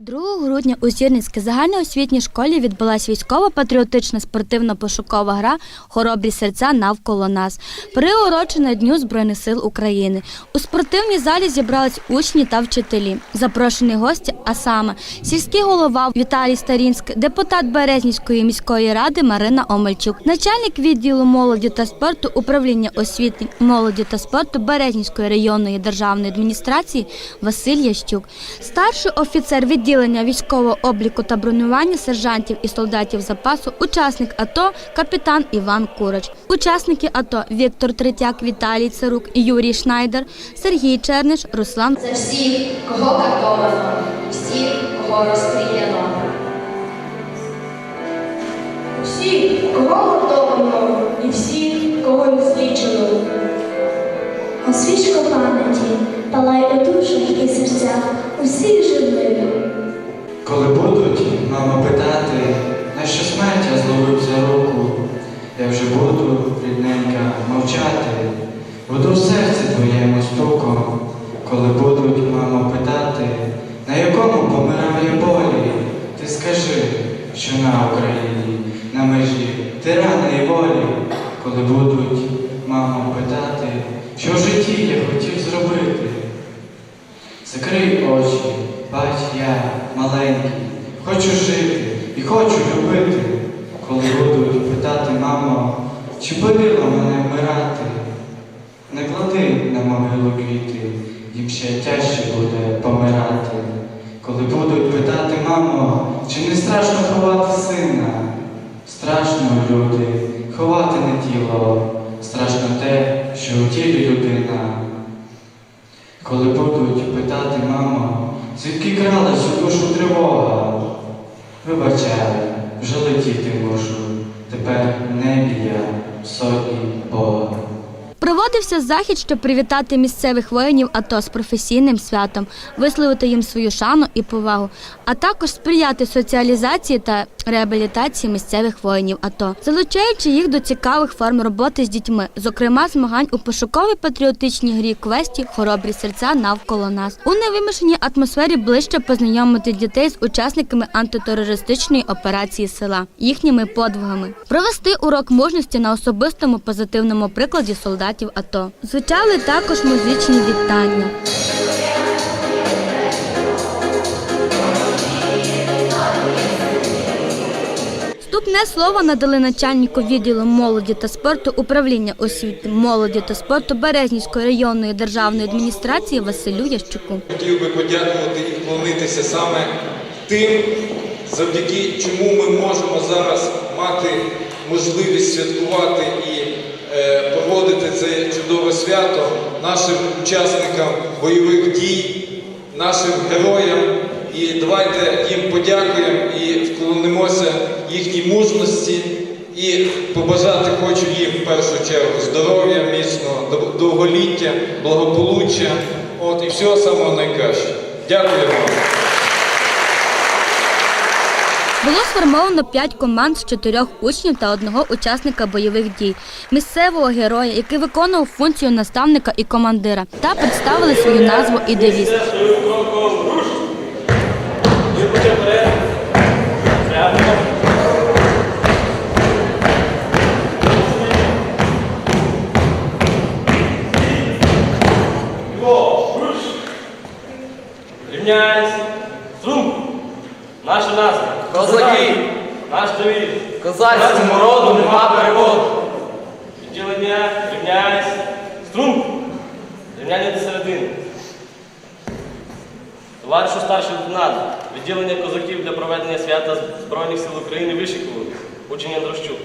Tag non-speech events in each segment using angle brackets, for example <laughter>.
2 грудня у Зірницькій загальноосвітній школі відбулася військово-патріотична спортивно-пошукова гра Хоробрі серця навколо нас, приурочена Дню Збройних сил України. У спортивній залі зібрались учні та вчителі. Запрошені гості, а саме сільський голова Віталій Старінський, депутат Березнівської міської ради Марина Омельчук, начальник відділу молоді та спорту управління освіти, молоді та спорту Березнівської районної державної адміністрації Василь Ящук, старший офіцер відділення військового обліку та бронювання сержантів і солдатів запасу, учасник АТО, капітан Іван Курач, учасники АТО Віктор Третяк, Віталій Царук, Юрій Шнайдер, Сергій Черниш, Руслан Це всіх, кого катовано, всіх, кого розстріляно. Всі, кого готовано, і всі, кого не злічено. Освічко пам'яті, палай у і серцях усіх живих. Будуть мама питати, на що смерть? Я зловив за руку, я вже буду, рідненька, мовчати, буду в серці твоєму стуком, коли будуть мамо питати, на якому помирав я болі, ти скажи, що на Україні, на межі тирана і волі, коли будуть мамо питати, що в житті я хотів зробити. Закрий очі, бач я маленький, хочу жити і хочу любити. Коли будуть питати, мамо, чи боліло мене вмирати? Не клади на могилу квіти, їм ще тяжче буде помирати. Коли будуть питати, мамо, чи не страшно ховати сина? Страшно, люди, ховати не тіло, страшно те, що у тілі людина. Коли будуть питати, мамо, звідки кралась у душу тривога? Вибачай, вже летіти Проводився захід, щоб привітати місцевих воїнів АТО з професійним святом, висловити їм свою шану і повагу, а також сприяти соціалізації та реабілітації місцевих воїнів АТО, залучаючи їх до цікавих форм роботи з дітьми, зокрема змагань у пошуковій патріотичній грі квесті Хоробрі серця навколо нас. У невимушеній атмосфері ближче познайомити дітей з учасниками антитерористичної операції села, їхніми подвигами, провести урок мужності на особистому позитивному прикладі солдатів АТО. Звучали також музичні вітання. Вступне слово надали начальнику відділу молоді та спорту управління освіти, молоді та спорту Березнівської районної державної адміністрації Василю Ящуку. Хотів би подякувати і вклонитися саме тим, завдяки чому ми можемо зараз мати можливість святкувати і проводити це чудове свято нашим учасникам бойових дій, нашим героям. І давайте їм подякуємо і вклонимося їхній мужності і побажати хочу їм в першу чергу здоров'я, міцного, довголіття, благополуччя. От і всього самого найкращого. Дякую вам. Було сформовано п'ять команд з чотирьох учнів та одного учасника бойових дій, місцевого героя, який виконував функцію наставника і командира, та представили свою назву і девіз. Рівняйсь! Струм! Наша назва! Козаки! Наш девіз! Козацькому роду нема переводу. Відділення, рівняється Струм! Рівняння до середини. Товаришу старший лейтенант, відділення козаків для проведення свята Збройних сил України вишикували. Учень Андрощук.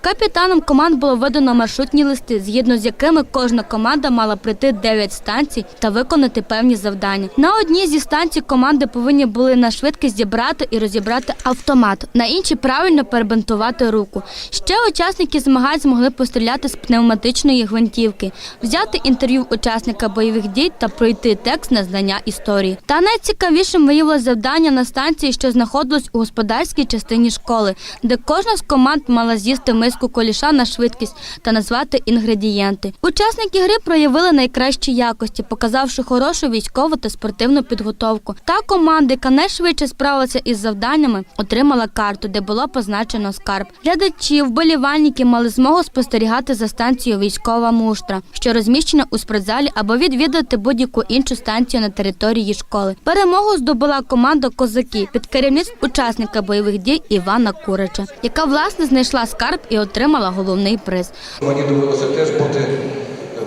Капітанам команд було видано маршрутні листи, згідно з якими кожна команда мала пройти 9 станцій та виконати певні завдання. На одній зі станцій команди повинні були на швидкість зібрати і розібрати автомат, на іншій правильно перебинтувати руку. Ще учасники змагань змогли постріляти з пневматичної гвинтівки, взяти інтерв'ю учасника бойових дій та пройти текст на знання історії. Та найцікавішим виявилось завдання на станції, що знаходилось у господарській частині школи, де кожна з команд мала з'їсти миску коліша на швидкість та назвати інгредієнти. Учасники гри проявили найкращі якості, показавши хорошу військову та спортивну підготовку. Та команда, яка найшвидше справилася із завданнями, отримала карту, де було позначено скарб. Глядачі, вболівальники мали змогу спостерігати за станцією військова муштра, що розміщена у спортзалі або відвідати будь-яку іншу станцію на території школи. Перемогу здобула команда козаки під керівництвом учасника бойових дій Івана Курича, яка власне знайшла скарб і отримала головний приз. Мені довелося теж бути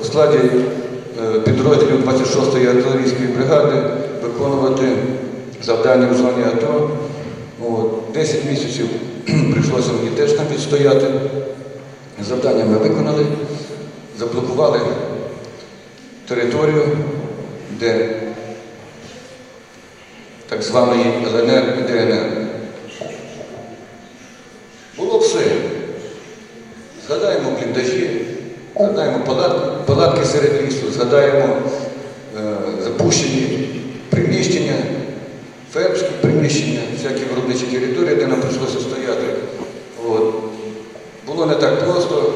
в складі е, підрозділів 26-ї артилерійської бригади, виконувати завдання в зоні АТО. От, 10 місяців <clears throat> прийшлося мені теж там відстояти. Завдання ми виконали, заблокували територію, де так званий ЛНР і ДНР. Було все. Згадаємо бліндажі, згадаємо палатки, серед лісу, згадаємо е, запущені приміщення, фермерські приміщення, всякі виробничі території, де нам прийшлося стояти. От. Було не так просто.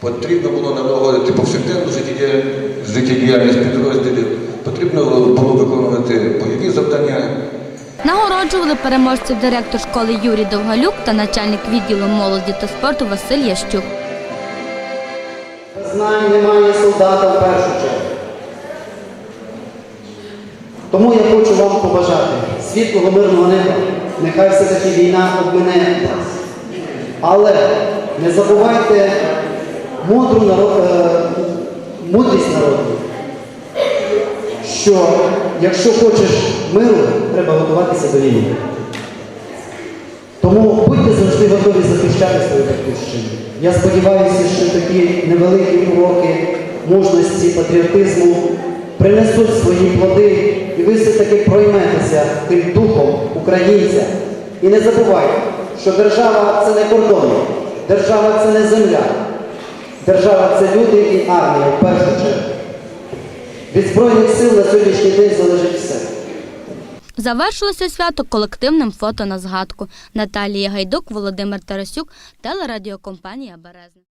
Потрібно було налагодити повсякденну життєдіяльність підрозділів, потрібно було виконувати бойові завдання. Нагороджували переможців директор школи Юрій Довгалюк та начальник відділу молоді та спорту Василь Ящук. Знань немає солдата в першу чергу. Тому я хочу вам побажати світлого мирного неба. Нехай все-таки війна обмине вас. Але не забувайте мудру народ, е, мудрість народу, що якщо хочеш миру, треба готуватися до війни. Тому завжди готові захищати свою батьківщину. Я сподіваюся, що такі невеликі уроки мужності, патріотизму принесуть свої плоди, і ви все-таки пройметеся тим духом українця. І не забувайте, що держава це не кордон, держава це не земля. Держава це люди і армія в першу чергу. Від Збройних сил на сьогоднішній день залежить все. Завершилося свято колективним фото на згадку. Наталія Гайдук, Володимир Тарасюк, телерадіокомпанія Березна.